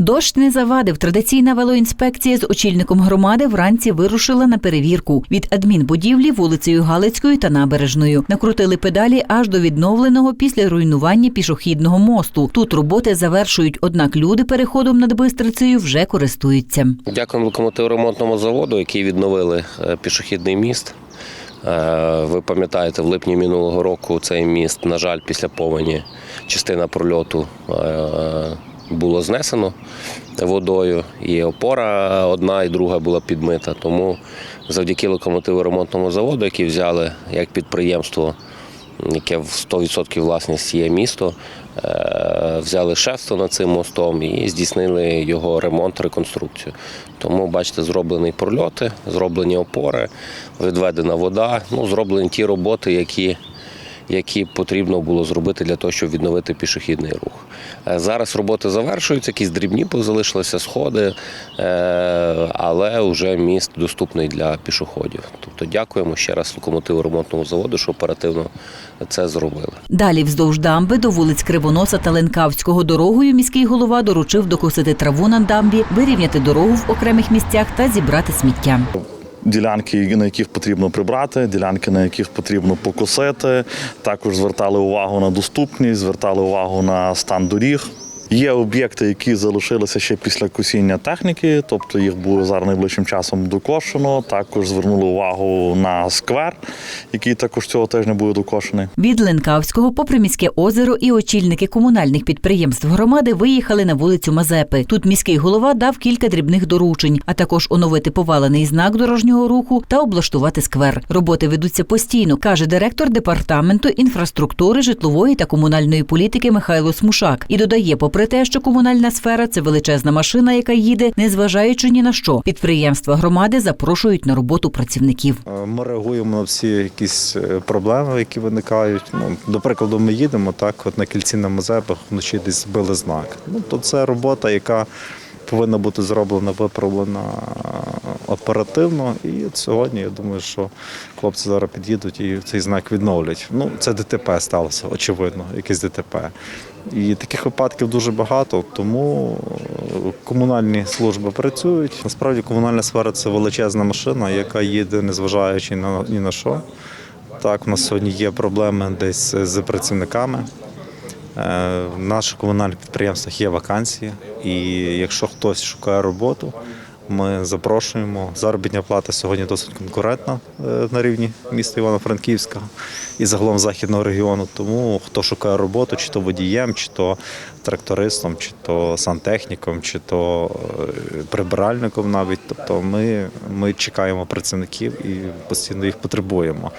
Дощ не завадив. Традиційна велоінспекція з очільником громади вранці вирушила на перевірку від адмінбудівлі вулицею Галицькою та набережною. Накрутили педалі аж до відновленого після руйнування пішохідного мосту. Тут роботи завершують, однак люди переходом над Бистрицею вже користуються. Дякуємо локомотивно-ремонтному заводу, який відновили е, пішохідний міст. Е, Ви пам'ятаєте, в липні минулого року цей міст, на жаль, після повені частина прольоту е, було знесено водою, і опора одна і друга була підмита. Тому завдяки локомотиво-ремонтному заводу, який взяли як підприємство, яке в 100% власність є місто, е, взяли шефство над цим мостом і здійснили його ремонт, реконструкцію. Тому, бачите, зроблені прольоти, зроблені опори, відведена вода, ну, зроблені ті роботи, які, які потрібно було зробити для того, щоб відновити пішохідний рух. Е, Зараз роботи завершуються, якісь дрібні залишилися сходи, е, але вже міст доступний для пішоходів. Тобто дякуємо ще раз локомотиву ремонтному заводу, що оперативно це зробили. Далі вздовж дамби до вулиць Кривоноса та Ленкавського дорогою міський голова доручив докосити траву на дамбі, вирівняти дорогу в окремих місцях та зібрати сміття. Ділянки, на яких потрібно прибрати, ділянки, на яких потрібно покосити. Також звертали увагу на доступність, звертали увагу на стан доріг. Є об'єкти, які залишилися ще після косіння техніки, тобто їх буде зараз найближчим часом докошено. Також звернули увагу на сквер, який також цього тижня буде докошений. Від Ленкавського попри міське озеро і очільники комунальних підприємств громади виїхали на вулицю Мазепи. Тут міський голова дав кілька дрібних доручень, а також оновити повалений знак дорожнього руху та облаштувати сквер. Роботи ведуться постійно, каже директор департаменту інфраструктури, житлової та комунальної політики Михайло Смушак. І додає, попри те, що комунальна сфера це величезна машина, яка їде, незважаючи ні на що, підприємства громади запрошують на роботу працівників. Е, Ми реагуємо на всі якісь е, проблеми, які виникають. Ну, до прикладу, ми їдемо так, от на кільці на Мазепах вночі десь збили знак. Ну, то це робота, яка повинна бути зроблена, виправлена оперативно. І сьогодні я думаю, що хлопці зараз під'їдуть і цей знак відновлять. Ну, це ДТП сталося, очевидно, якесь ДТП. І таких випадків дуже багато, тому е, комунальні служби працюють. Насправді комунальна сфера це величезна машина, яка їде, незважаючи на ні на що. Так, у нас сьогодні є проблеми десь з працівниками. Е, В наших комунальних підприємствах є вакансії, і якщо хтось шукає роботу, ми запрошуємо. Заробітня плата сьогодні досить конкурентна е, на рівні міста Івано-Франківська і загалом західного регіону. Тому хто шукає роботу, чи то водієм, чи то трактористом, чи то сантехніком, чи то е, прибиральником навіть. Тобто ми, ми чекаємо працівників і постійно їх потребуємо.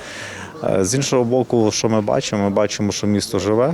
Е, З іншого боку, що ми бачимо? Ми бачимо, що місто живе,